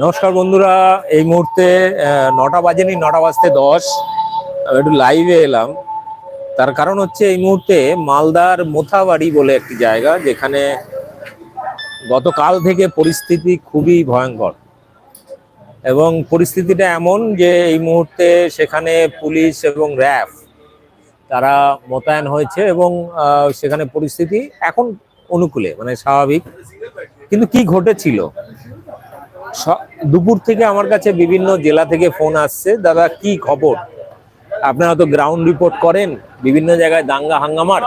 নমস্কার বন্ধুরা, এই মুহূর্তে নটা বাজেনি, নটা বাজতে দশ। একটু লাইভে এলাম। তার কারণ হচ্ছে এই মুহূর্তে মালদার মোথাবাড়ি বলে একটি জায়গা, যেখানে গতকাল থেকে পরিস্থিতি খুবই ভয়ঙ্কর। এবং পরিস্থিতিটা এমন যে এই মুহূর্তে সেখানে পুলিশ এবং র্যাব তারা মোতায়েন হয়েছে এবং সেখানে পরিস্থিতি এখন অনুকূলে মানে স্বাভাবিক। কিন্তু কি ঘটেছিল? দুপুর থেকে আমার কাছে বিভিন্ন জেলা থেকে ফোন আসছে, দাদা, কি খবর? আপনারা তো গ্রাউন্ড রিপোর্ট করেন, বিভিন্ন জায়গায় দাঙ্গা হাঙ্গামার।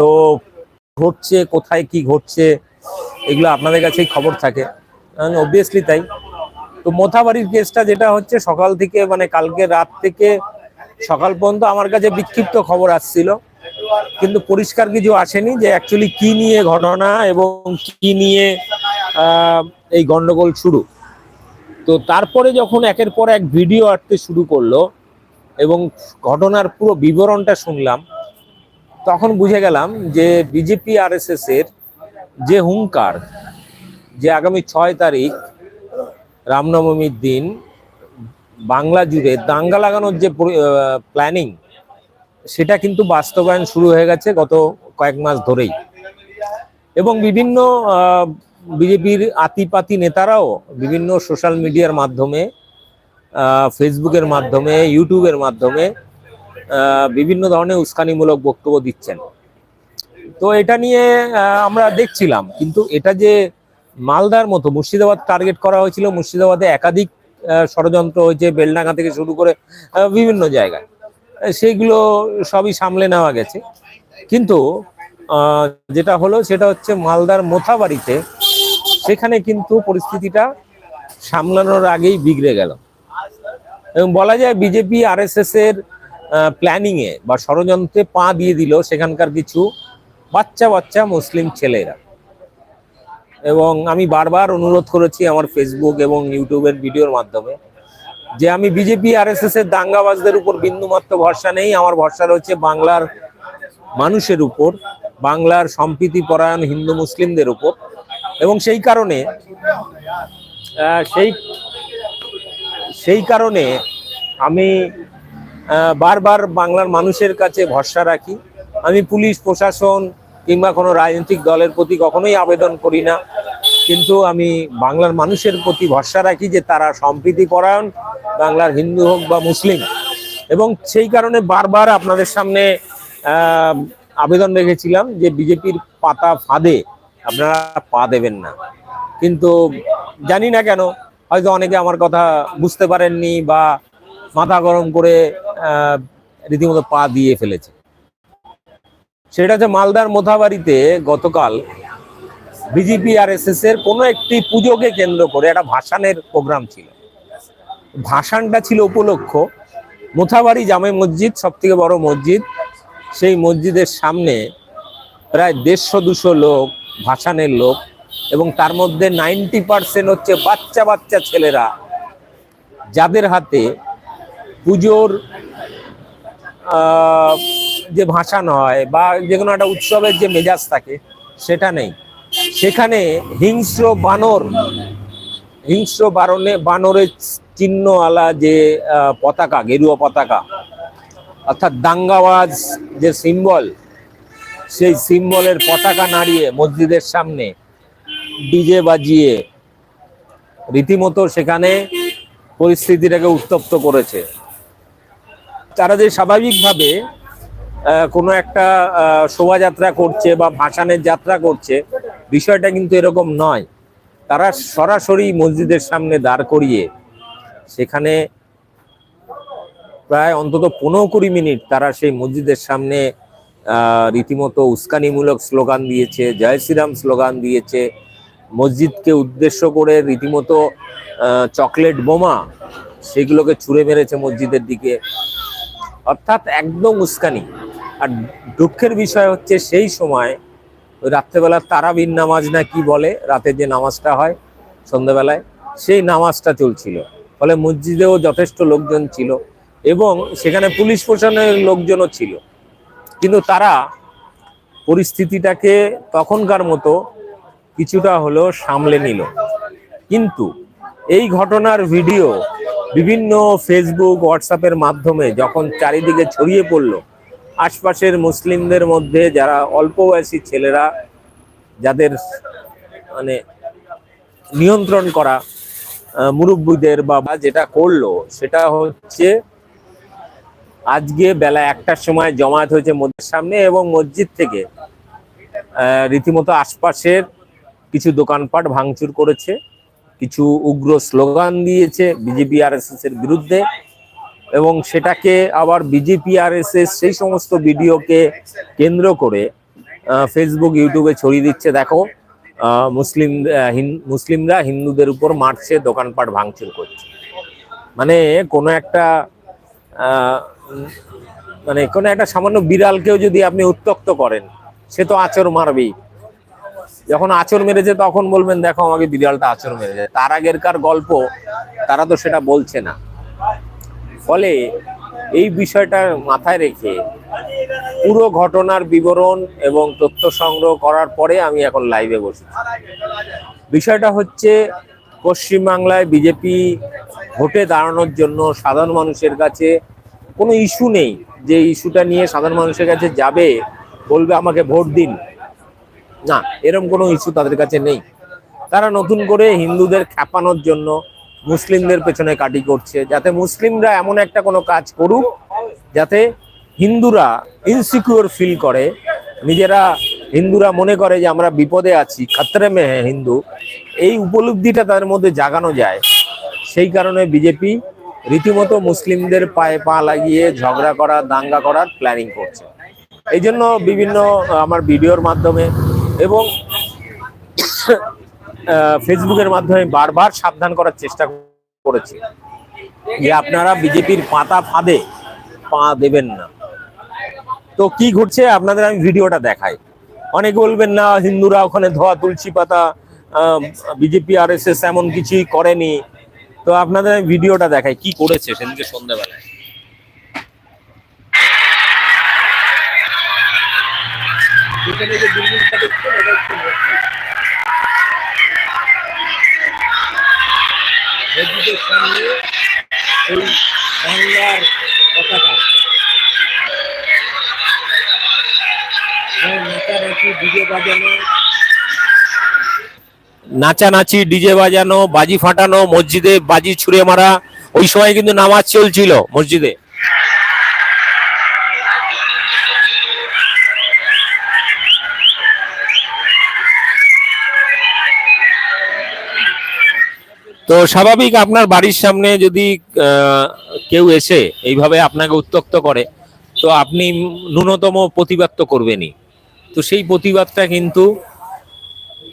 তো ঘটছে, কোথায় কি ঘটছে, এগুলো আপনাদের কাছেই খবর থাকে। অবভিয়াসলি তাই। তো মোথাবাড়ির কেসটা যেটা হচ্ছে, সকাল থেকে মানে কালকে রাত থেকে সকাল পর্যন্ত আমার কাছে বিক্ষিপ্ত খবর আসছিল। কিন্তু পরিষ্কার কিছু আসেনি যে অ্যাকচুয়ালি কি নিয়ে ঘটনা এবং কি নিয়ে এই গন্ডগোল শুরু। তো তারপরে যখন একের পর এক ভিডিও আসতে শুরু করল এবং ঘটনার পুরো বিবরণটা শুনলাম, তখন বুঝে গেলাম যে বিজেপি আরএসএস এর যে হুঙ্কার, যে আগামী ছয় তারিখ রামনবমীর দিন বাংলা জুড়ে দাঙ্গা লাগানোর যে প্ল্যানিং সেটা কিন্তু বাস্তবায়ন শুরু হয়ে গেছে গত কয়েক মাস ধরেই। এবং বিভিন্ন বিজেপির আতিপাতি নেতারাও বিভিন্ন সোশ্যাল মিডিয়ার মাধ্যমে ফেসবুকের মাধ্যমে ইউটিউবের মাধ্যমে বিভিন্ন ধরনের উস্কানিমূলক বক্তব্য দিচ্ছেন। তো এটা নিয়ে আমরা দেখছিলাম, কিন্তু এটা যে মালদার মতো মুর্শিদাবাদ টার্গেট করা হয়েছিল, মুর্শিদাবাদে একাধিক ষড়যন্ত্র হয়েছে বেলডাঙ্গা থেকে শুরু করে বিভিন্ন জায়গায়। সেইগুলো সবই সামলে নেওয়া গেছে। কিন্তু যেটা হলো সেটা হচ্ছে মালদার মোথাবাড়িতে, সেখানে কিন্তু পরিস্থিতিটা সামলানোর আগেই বিগড়ে গেল। এবং বলা যায় বিজেপি, আরএসএস এর প্ল্যানিং এ বা ষড়যন্ত্রে পা দিয়ে দিল সেখানকার কিছু বাচ্চা বাচ্চা মুসলিম ছেলেরা। এবং আমি বারবার অনুরোধ করেছি আমার ফেসবুক এবং ইউটিউবের ভিডিওর মাধ্যমে যে আমি বিজেপি আর এস এর দাঙ্গাবাজদের উপর বিন্দুমাত্র ভরসা নেই। আমার ভরসা রয়েছে বাংলার মানুষের উপর, বাংলার সম্প্রীতি পরায়ণ হিন্দু মুসলিমদের উপর। এবং সেই কারণে সেই সেই কারণে আমি বারবার বাংলার মানুষের কাছে ভরসা রাখি। আমি পুলিশ, প্রশাসন কিংবা কোনো রাজনৈতিক দলের প্রতি কখনোই আবেদন করি না। কিন্তু আমি বাংলার মানুষের প্রতি ভরসা রাখি যে তারা সম্প্রীতি পরায়ণ, বাংলার হিন্দু হোক বা মুসলিম। এবং সেই কারণে বারবার আপনাদের সামনে আবেদন রেখেছিলাম যে বিজেপির পাতা ফাঁদে আপনারা পা দেবেন না। কিন্তু জানি না কেন, হয়তো অনেকে আমার কথা বুঝতে পারেননি বা মাথা গরম করে রীতিমতো পা দিয়ে ফেলেছে। সেটা হচ্ছে মালদার মোথাবাড়িতে গতকাল বিজেপি আর এস এর কোনো একটি পুজোকে কেন্দ্র করে একটা ভাসানের প্রোগ্রাম ছিল। ভাসানটা ছিল উপলক্ষ। মোথাবাড়ি জামে মসজিদ সব থেকে বড় মসজিদ, সেই মসজিদের সামনে প্রায় দেড়শো দুশো লোক, ভাসানের লোক এবং তার মধ্যে নাইনটি পার্সেন্ট হচ্ছে বাচ্চা বাচ্চা ছেলেরা। যাদের হাতে পুজোর যে ভাসান হয় বা যে কোনো একটা উৎসবের যে মেজাজ থাকে, সেটা নেই। সেখানে হিংস্র বানর, হিংস্র বারণে, বানরের চিহ্নওয়ালা যে পতাকা, গেরুয়া পতাকা, অর্থাৎ দাঙ্গাওয়াজ যে সিম্বল, সেই সিম্বলের পতাকা নাড়িয়ে মসজিদের সামনে ডিজে বাজিয়ে রীতিমতো সেখানে পরিস্থিতিটাকে উত্তপ্ত করেছে। তারা যে স্বাভাবিকভাবে কোনো একটা শোভাযাত্রা করছে বা ভাসানের যাত্রা করছে, বিষয়টা কিন্তু এরকম নয়। তারা সরাসরি মসজিদের সামনে দাঁড় করিয়ে সেখানে প্রায় অন্তত পনেরো কুড়ি মিনিট তারা সেই মসজিদের সামনে রীতিমতো উস্কানিমূলক স্লোগান দিয়েছে, জয় শ্রীরাম স্লোগান দিয়েছে। মসজিদকে উদ্দেশ্য করে রীতিমতো চকলেট বোমা সেগুলোকে ছুঁড়ে মেরেছে মসজিদের দিকে। অর্থাৎ একদম উস্কানি। আর দুঃখের বিষয় হচ্ছে সেই সময় ওই রাত্রেবেলা তারাবিন নামাজ না কি বলে, রাতে যে নামাজটা হয় সন্ধ্যাবেলায়, সেই নামাজটা চলছিল। ফলে মসজিদেও যথেষ্ট লোকজন ছিল এবং সেখানে পুলিশ প্রশাসনের লোকজনও ছিল। কিন্তু তারা পরিস্থিতিটাকে তখনকার মতো কিছুটা হলেও সামলে নিল। কিন্তু এই ঘটনার ভিডিও বিভিন্ন ফেসবুক হোয়াটসঅ্যাপের মাধ্যমে যখন চারিদিকে ছড়িয়ে পড়ল আশপাশের মুসলিমদের মধ্যে যারা অল্প বয়সী ছেলেরা, যাদের মানে নিয়ন্ত্রণ করা মুরব্বিদের বাবা যেটা করল, সেটা হচ্ছে আজকে বেলা একটার সময় জমায়েত হয়েছে মসজিদের সামনে এবং মসজিদ থেকে রীতিমতো আশপাশের কিছু দোকানপাট ভাঙচুর করেছে, কিছু উগ্র স্লোগান দিয়েছে, বিজেপি আর এর বিরুদ্ধে। এবং সেটাকে আবার বিজেপি আর সেই সমস্ত ভিডিওকে কেন্দ্র করে ফেসবুক ইউটিউবে ছড়িয়ে দিচ্ছে। দেখো মুসলিম মুসলিমরা হিন্দুদের উপর মারছে, দোকানপাট ভাঙচুর করছে। মানে কোনো একটা মানে কোনো একটা সামান্য বিড়ালকেও যদি আপনি উত্তক্ত করেন, সে তো আচর মারবেই। যখন আচর মেরেছে, তখন বলবেন, দেখো, আমাকে বিড়ালটা আচর মেরেছে। তার আগেরকার গল্প, তারা তো সেটা বলছে না। ফলে এই বিষয়টা মাথায় রেখে পুরো ঘটনার বিবরণ এবং তথ্য সংগ্রহ করার পরে আমি এখন লাইভে বসেছি। বিষয়টা হচ্ছে, পশ্চিমবাংলায় বিজেপি ভোটে দাঁড়ানোর জন্য সাধারণ মানুষের কাছে কোনো ইস্যু নেই। যে ইস্যুটা নিয়ে সাধারণ মানুষের কাছে যাবে, বলবে আমাকে ভোট দিন। না এরকম কোনো ইস্যু তাদের কাছে নেই। তারা নতুন করে হিন্দুদের খ্যাপানোর জন্য মুসলিমদের পেছনে কাটি করছে যাতে মুসলিমরা এমন একটা কোনো কাজ করুক যাতে হিন্দুরা ইনসিকিউর ফিল করে। নিজেরা হিন্দুরা মনে করে যে আমরা বিপদে আছি খাতরে মে হ্যাঁ হিন্দু। এই উপলব্ধিটা তাদের মধ্যে জাগানো যায়। সেই কারণে বিজেপি রীতিমতো মুসলিমদের পায়ে পা লাগিয়ে ঝগড়া করা দাঙ্গা করার প্ল্যানিং করছে। এই জন্য বিভিন্ন আমার ভিডিওর মাধ্যমে এবং ফেসবুকের মাধ্যমে বারবার সাবধান করার চেষ্টা করেছি। যে আপনারা বিজেপির পাতা ফাঁদে পা দেবেন না। তো কি ঘটছে আপনাদের আমি ভিডিওটা দেখাই। অনেকে বলবেন, না, হিন্দুরা ওখানে ধোয়া তুলসী পাতা বিজেপি আর এস এস এমন কিছুই করেনি। তো আপনাদের আমি ভিডিওটা দেখাই, কি করেছে সেদিনকে সন্ধ্যাবেলায়। এখানে যে বিল্ডিংটা মসজিদের সামনে এই বাংলার পতাকা নাচানাচি ডিজে বাজানো নাচানাচি, ডিজে বাজানো, বাজি ফাটানো, মসজিদে বাজি ছুঁড়ে মারা, ওই সময় কিন্তু নামাজ চলছিল মসজিদে। তো স্বাভাবিক আপনার বাড়ির সামনে যদি কেউ এসে এইভাবে আপনাকে উত্তক্ত করে, তো আপনি ন্যূনতম প্রতিবাদ তো করবেনই। তো সেই প্রতিবাদটা কিন্তু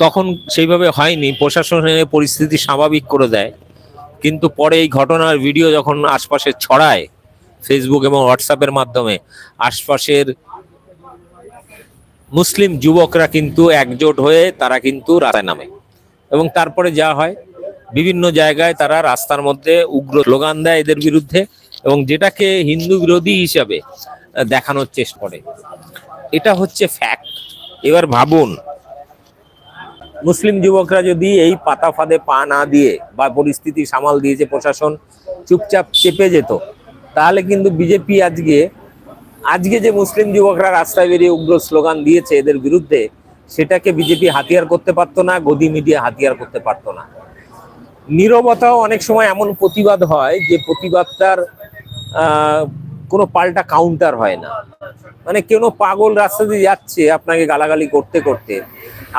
তখন সেইভাবে হয়নি, প্রশাসনের পরিস্থিতি স্বাভাবিক করে দেয়। কিন্তু পরে এই ঘটনার ভিডিও যখন আশপাশে ছড়ায় ফেসবুক এবং হোয়াটসঅ্যাপের মাধ্যমে, আশপাশের মুসলিম যুবকরা কিন্তু একজোট হয়ে তারা কিন্তু রাস্তায় নামে। এবং তারপরে যা হয় বিভিন্ন জায়গায় তারা রাস্তার মধ্যে উগ্র স্লোগান দেয় এদের বিরুদ্ধে এবং যেটাকে হিন্দু বিরোধী হিসাবে দেখানোর চেষ্টা করে। এটা হচ্ছে ফ্যাক্ট এবার ভাবুন, মুসলিম যুবকরা যদি এই পাতা ফাঁদে পা না দিয়ে বা পরিস্থিতি সামাল দিয়েছে প্রশাসন, চুপচাপ চেপে যেত, তাহলে কিন্তু বিজেপি আজকে আজকে যে মুসলিম যুবকরা রাস্তায় বেরিয়ে উগ্র স্লোগান দিয়েছে এদের বিরুদ্ধে, সেটাকে বিজেপি হাতিয়ার করতে পারতো না, গদি মিডিয়া হাতিয়ার করতে পারতো না। নীরবতাও অনেক সময় এমন প্রতিবাদ হয় যে প্রতিবাদটার কোনো পাল্টা কাউন্টার হয় না। মানে কোনো পাগল রাস্তা দিয়ে যাচ্ছে আপনাকে গালাগালি করতে করতে।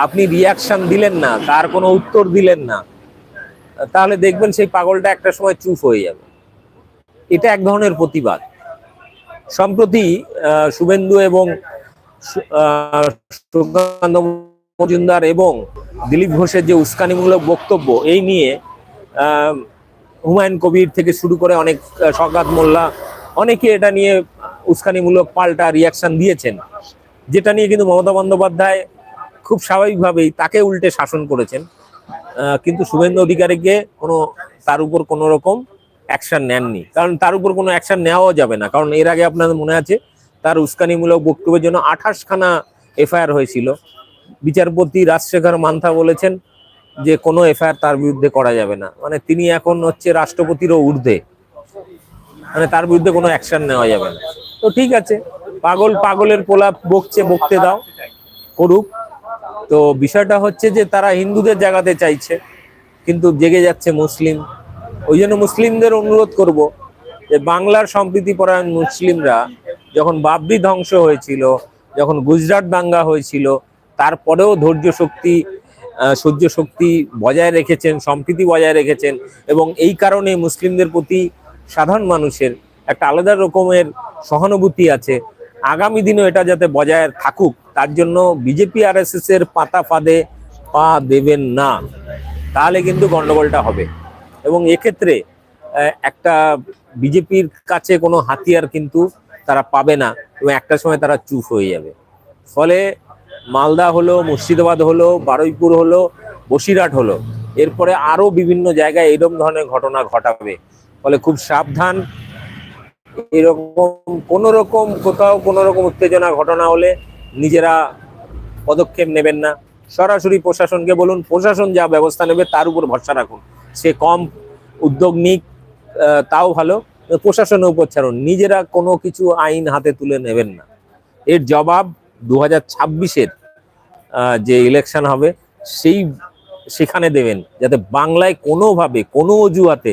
আপনি রিয়াকশন দিলেন না তার কোনো উত্তর দিলেন না। তাহলে দেখবেন সেই পাগলটা একটা সময় চুপ হয়ে যাবে। এটা এক ধরনের প্রতিবাদ। সম্প্রতি শুভেন্দু এবং সুকান্ত মজুমদার এবং দিলীপ ঘোষের যে উস্কানিমূলক বক্তব্য, এই নিয়ে হুমায়ুন কবির থেকে শুরু করে অনেক শওকত মোল্লা অনেকে এটা নিয়ে উস্কানিমূলক পাল্টা রিয়াকশন দিয়েছেন, যেটা নিয়ে কিন্তু মমতা বন্দ্যোপাধ্যায় খুব স্বাভাবিকভাবেই তাকে উল্টে শাসন করেছেন। কিন্তু শুভেন্দু অধিকারীকে কোনো, তার উপর কোনো রকম অ্যাকশন নেননি। কারণ তার উপর কোনো অ্যাকশন নেওয়াও যাবে না। কারণ এর আগে আপনাদের মনে আছে, তার উস্কানিমূলক বক্তব্যের জন্য আঠাশখানা এফআইআর হয়েছিল। বিচারপতি রাজশেখর মান্থা বলেছেন যে কোনো এফআইআর তার বিরুদ্ধে করা যাবে না। মানে তিনি এখন হচ্ছে রাষ্ট্রপতিরও ঊর্ধ্বে। মানে তার বিরুদ্ধে কোনো অ্যাকশন নেওয়া যাবে না। তো ঠিক আছে, পাগল পাগলের পোলা বকছে, বকতে দাও, করুক। তো বিষয়টা হচ্ছে যে তারা হিন্দুদের জায়গাতে চাইছে, কিন্তু জেগে যাচ্ছে মুসলিম। ওই জন্য মুসলিমদের অনুরোধ করব যে বাংলার সম্প্রীতিপরায়ণ মুসলিমরা যখন বাবরি ধ্বংস হয়েছিল, যখন গুজরাট দাঙ্গা হয়েছিল, তারপরেও ধৈর্য শক্তি সহ্য শক্তি বজায় রেখেছেন, সম্প্রীতি বজায় রেখেছেন এবং এই কারণে মুসলিমদের প্রতি সাধারণ মানুষের একটা আলাদা রকমের সহানুভূতি আছে। আগামী দিনেও এটা যাতে বজায় থাকুক, তার জন্য বিজেপি আর এস এর পাতা ফাঁদে পা দেবেন না। তাহলে কিন্তু গন্ডগোলটা হবে। এবং এক্ষেত্রে একটা বিজেপির কাছে কোনো হাতিয়ার কিন্তু তারা পাবে না এবং একটা সময় তারা চুপ হয়ে যাবে। ফলে মালদা হলো, মুর্শিদাবাদ হলো, বারুইপুর হলো, বসিরহাট হলো। এরপরে আরও বিভিন্ন জায়গায় এরকম ধরনের ঘটনা ঘটাবে। ফলে খুব সাবধান। এরকম কোন রকম কোথাও কোন রকম উত্তেজনা ঘটনা হলে নিজেরা পদক্ষেপ নেবেন না। সরাসরি প্রশাসনকে বলুন, প্রশাসন যা ব্যবস্থা নেবে তার উপর ভরসা রাখুন। সে কম উদ্যোগ নিক তাও ভালো। প্রশাসনের উপর ছাড়ুন। নিজেরা কোনো কিছু আইন হাতে তুলে নেবেন না। এর জবাব দু হাজার ছাব্বিশের যে ইলেকশন হবে, সেই সেখানে দেবেন, যাতে বাংলায় কোনোভাবে, কোনো অজুহাতে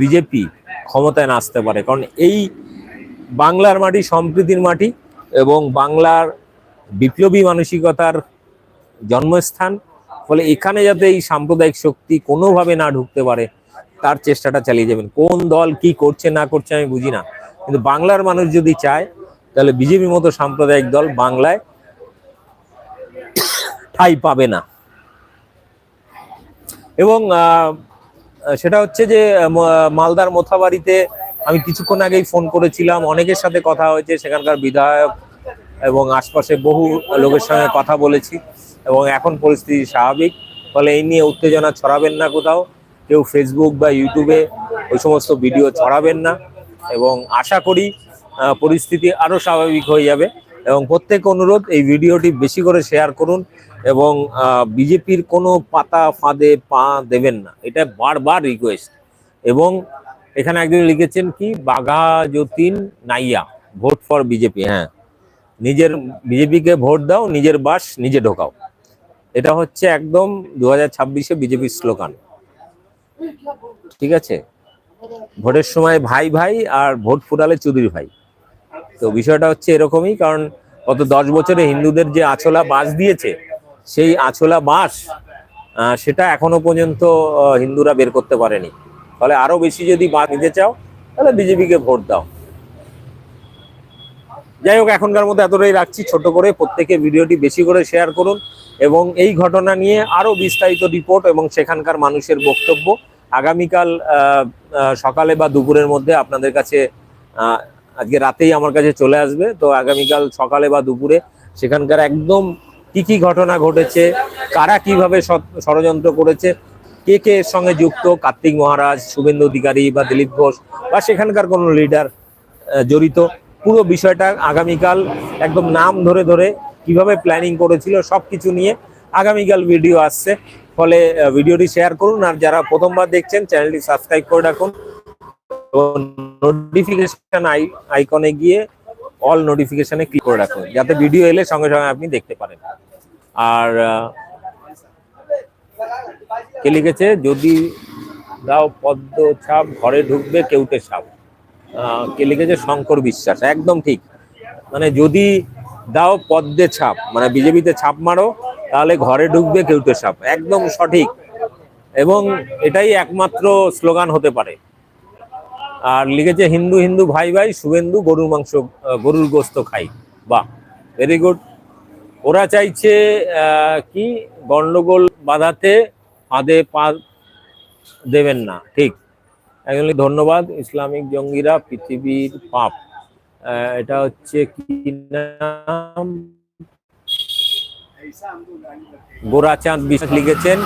বিজেপি ক্ষমতায় না আসতে পারে। কারণ এই বাংলার মাটি সম্প্রীতির মাটি এবং বাংলার বিপ্লবী মানসিকতার জন্মস্থান, ফলে এখানে যাতে এই সাম্প্রদায়িক শক্তি কোনোভাবে না ঢুকতে পারে, তার চেষ্টাটা চালিয়ে যাবেন। কোন দল কি করছে, না করছে আমি বুঝি না। কিন্তু বাংলার মানুষ যদি চায়, তাহলে বিজেপি মতো সাম্প্রদায়িক দল বাংলায় ঠাই পাবে না। এবং সেটা হচ্ছে যে মালদার মোথাবাড়িতে আমি কিছুক্ষণ আগেই ফোন করেছিলাম। অনেকের সাথে কথা হয়েছে, সেখানকার বিধায়ক এবং আশপাশে বহু লোকের সঙ্গে কথা বলেছি এবং এখন পরিস্থিতি স্বাভাবিক। ফলে এই নিয়ে উত্তেজনা ছড়াবেন না কোথাও। কেউ ফেসবুক বা ইউটিউবে ওই সমস্ত ভিডিও ছড়াবেন না। এবং আশা করি পরিস্থিতি আরও স্বাভাবিক হয়ে যাবে। এবং প্রত্যেক অনুরোধ এই ভিডিওটি বেশি করে শেয়ার করুন এবং বিজেপির কোনো পাতা ফাঁদে পা দেবেন না। এটা বারবার রিকোয়েস্ট এবং এখানে একজন লিখেছেন কি, বাঘা যতীন নাইয়া, ভোট ফর বিজেপি হ্যাঁ। নিজের, বিজেপিকে ভোট দাও, নিজের বাস, নিজে ঢোকাও। এটা হচ্ছে একদম দু হাজার ছাব্বিশে বিজেপির স্লোগান। ঠিক আছে? ভোটের সময় ভাই ভাই আর ভোট ফুরালে চুদির ভাই। তো বিষয়টা হচ্ছে এরকমই, কারণ গত দশ বছরে হিন্দুদের যে আছলা বাস দিয়েছে, সেই আছলা বাস সেটা এখনও পর্যন্ত হিন্দুরা বের করতে পারেনি। ফলে আরও বেশি যদি বাস নিতে চাও, তাহলে বিজেপিকে ভোট দাও। যাই হোক, এখনকার মতো এতটাই রাখছি, ছোট করে প্রত্যেকে ভিডিওটি বেশি করে শেয়ার করুন, এবং এই ঘটনা নিয়ে আরও বিস্তারিত রিপোর্ট এবং সেখানকার মানুষের বক্তব্য আগামীকাল সকালে বা দুপুরের মধ্যে আপনাদের কাছে আজকে রাতেই আমার কাছে চলে আসবে। তো আগামীকাল সকালে বা দুপুরে সেখানকার একদম কি কি ঘটনা ঘটেছে, কারা কীভাবে ষড়যন্ত্র করেছে, কে কে এর সঙ্গে যুক্ত, কার্তিক মহারাজ, শুভেন্দু অধিকারী বা দিলীপ ঘোষ বা সেখানকার কোনো লিডার জড়িত, পুরো বিষয়টা আগামীকাল একদম নাম ধরে ধরে কীভাবে প্ল্যানিং করেছিল সব কিছু নিয়ে আগামীকাল ভিডিও আসছে। ফলে ভিডিওটি শেয়ার করুন আর যারা প্রথমবার দেখছেন চ্যানেলটি সাবস্ক্রাইব করে রাখুন। নোটিফিকেশন আইকনে গিয়ে অল নোটিফিকেশনে ক্লিক করে রাখুন। যাতে ভিডিও এলে সঙ্গে সঙ্গে আপনি দেখতে পারেন। আর কে লিখেছে? যদি দাও পদ্ম ছাপ ঘরে ঢুকবে কেউটে আহ, কে লিখেছে? শঙ্কর বিশ্বাস। একদম ঠিক। মানে যদি দাও পদ্মে ছাপ মানে বিজেপিতে ছাপ মারো তাহলে ঘরে ঢুকবে কেউটে সাপ। একদম সঠিক। এবং এটাই একমাত্র স্লোগান হতে পারে। আর লিখেছে হিন্দু হিন্দু ভাই ভাই, শুভেন্দু গরুর মাংস গরুর গোস্ত খাই। বাহ ভেরি গুড ওরা চাইছে কি? গন্ডগোল বাধাতে ফাঁদে পা দেবেন না, ঠিক। একজন ধন্যবাদ, ইসলামিক জঙ্গিরা, পৃথিবীর পাপ। এটা হচ্ছে কি নাম? গোরাচাঁদ বিশ্বাস লিখেছেন,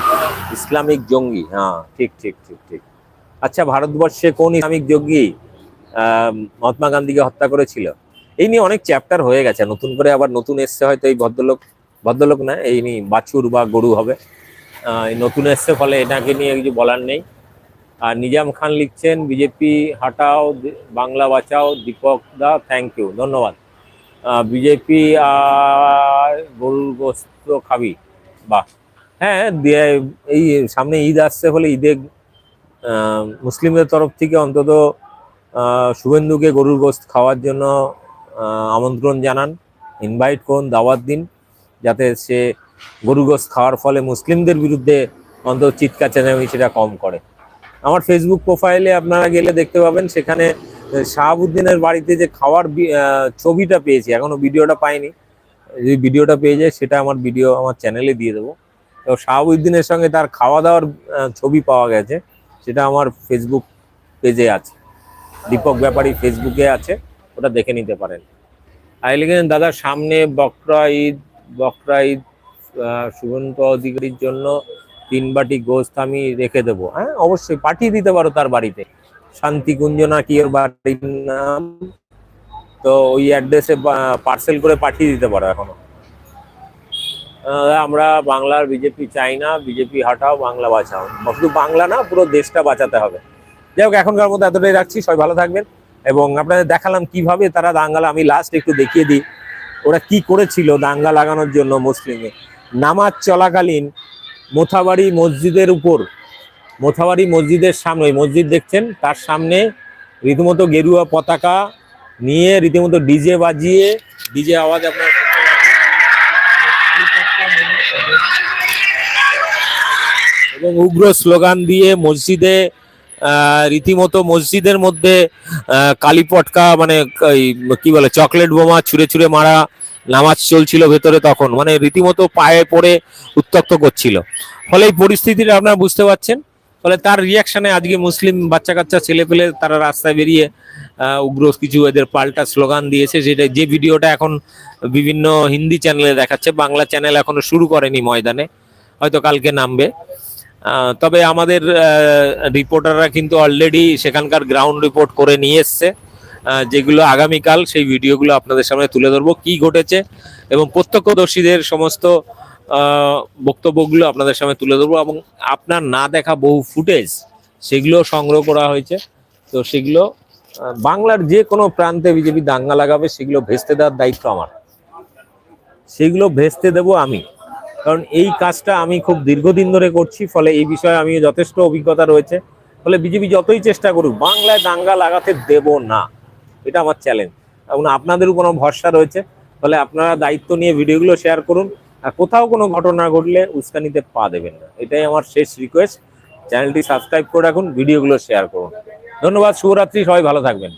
ইসলামিক জঙ্গি। হ্যাঁ ঠিক ঠিক ঠিক ঠিক। আচ্ছা ভারতবর্ষে কোন ইসলামিক যোগী মহাত্মা গান্ধীকে হত্যা করেছিল? এই নিয়ে অনেক চ্যাপ্টার হয়ে গেছে। নতুন করে আবার নতুন এসছে হয়তো এই ভদ্রলোক। ভদ্রলোক না, এই নিয়ে বাছুর বা গরু হবে। নতুন এসছে ফলে এটাকে নিয়ে কিছু বলার নেই। আর নিজাম খান লিখছেন, বিজেপি, হাটাও বাংলা বাঁচাও, দীপক দা থ্যাংক ইউ ধন্যবাদ। বিজেপি আর গরুর গোস্ত খাবি, বাহ। হ্যাঁ এই সামনে ঈদ আসছে ফলে ঈদে মুসলিমদের তরফ থেকে অন্তত শুভেন্দুকে গরুর গোস্ত খাওয়ার জন্য আমন্ত্রণ জানান ইনভাইট করুন, দাওয়াত দিন, যাতে সে গরু গোস্ত খাওয়ার ফলে মুসলিমদের বিরুদ্ধে অন্তত চিৎকার চেঁচামেচিটা কম করে। আমার ফেসবুক প্রোফাইলে আপনারা গেলে দেখতে পাবেন, সেখানে শাহাবুদ্দিনের বাড়িতে যে খাওয়ার ছবিটা পেয়েছি, এখনও ভিডিওটা পাইনি। যদি ভিডিওটা পেয়ে যায়, সেটা আমার ভিডিও আমার চ্যানেলে দিয়ে দেবো। তো শাহাবুদ্দিনের সঙ্গে তার খাওয়া দাওয়ার ছবি পাওয়া গেছে। সেটা আমার ফেসবুক পেজে আছে। দীপক ব্যাপারী ফেসবুকে আছে, ওটা দেখে নিতে পারেন। আর লিখেন দাদা, সামনে বকরা ঈদ বকরা ঈদ শুভন্ত অধিকারীর জন্য তিন বাটি গোস্ত আমি রেখে দেবো। হ্যাঁ অবশ্যই পাঠিয়ে দিতে পারো তার বাড়িতে। শান্তি কুঞ্জনা কি ওর বাড়ির নাম? তো ওই অ্যাড্রেসে পার্সেল করে পাঠিয়ে দিতে পারো এখনও। আমরা বাংলার বিজেপি চাই না, বিজেপি হাটাও, বাংলা বাঁচাও। শুধু বাংলা না, পুরো দেশটা বাঁচাতে হবে। যাই হোক, এখনকার মতো এতটাই রাখছি, সবাই ভালো থাকবেন। এবং আপনাদের দেখালাম কীভাবে তারা দাঙ্গা, আমি লাস্ট একটু দেখিয়ে দিই, ওরা কি করেছিল দাঙ্গা লাগানোর জন্য মুসলিমে নামাজ চলাকালীন মোথাবাড়ি মসজিদের উপর, মোথাবাড়ি মসজিদের সামনে মসজিদ দেখছেন? তার সামনে রীতিমতো গেরুয়া পতাকা নিয়ে রীতিমতো ডিজে বাজিয়ে, ডিজে আওয়াজ আপনার এবং উগ্র স্লোগান দিয়ে মসজিদে রীতিমতো মসজিদের মধ্যে আহ, কালী পটকা মানে কি বলে চকলেট বোমা ছুঁড়ে ছুঁড়ে মারা নামাজ চলছিল ভেতরে তখন। মানে রীতিমতো পায়ে পড়ে উত্তক্ত করছিল। ফলে এই পরিস্থিতিটা আপনারা বুঝতে পারছেন। ফলে তার রিয়াকশনে আজকে মুসলিম বাচ্চা কাচ্চা ছেলে পেলে তারা রাস্তায় বেরিয়ে উগ্র কিছু এদের পাল্টা স্লোগান দিয়েছে। সেটা যে ভিডিওটা এখন বিভিন্ন হিন্দি চ্যানেলে দেখাচ্ছে বাংলা চ্যানেল এখনও শুরু করেনি ময়দানে। হয়তো কালকে নামবে। তবে আমাদের রিপোর্টাররা কিন্তু অলরেডি সেখানকার গ্রাউন্ড রিপোর্ট করে নিয়ে এসছে। যেগুলো আগামীকাল সেই ভিডিওগুলো আপনাদের সামনে তুলে ধরবো, কি ঘটেছে এবং প্রত্যক্ষদর্শীদের সমস্ত বক্তব্যগুলো আপনাদের সামনে তুলে ধরবো এবং আপনার না দেখা বহু ফুটেজ সেগুলো সংগ্রহ করা হয়েছে। তো সেগুলো বাংলার যে কোনো প্রান্তে বিজেপি দাঙ্গা লাগাবে, সেগুলো ভেস্তে দেওয়ার দায়িত্ব আমার। সেগুলো ভেস্তে দেব আমি। কারণ এই কাজটা আমি খুব দীর্ঘদিন ধরে করছি, ফলে এই বিষয়ে আমি যথেষ্ট অভিজ্ঞতা রয়েছে। ফলে বিজেপি যতই চেষ্টা করুক, বাংলায় দাঙ্গা লাগাতে দেব না। এটা আমার চ্যালেঞ্জ এবং আপনাদের উপর আমার ভরসা রয়েছে, ফলে আপনারা দায়িত্ব নিয়ে ভিডিওগুলো শেয়ার করুন। আর কোথাও কোনো ঘটনা ঘটলে উস্কানিতে পা দেবেন না। এটাই আমার শেষ রিকোয়েস্ট চ্যানেলটি সাবস্ক্রাইব করে রাখুন, ভিডিওগুলো শেয়ার করুন। ধন্যবাদ, শুভরাত্রি, সবাই ভালো থাকবেন।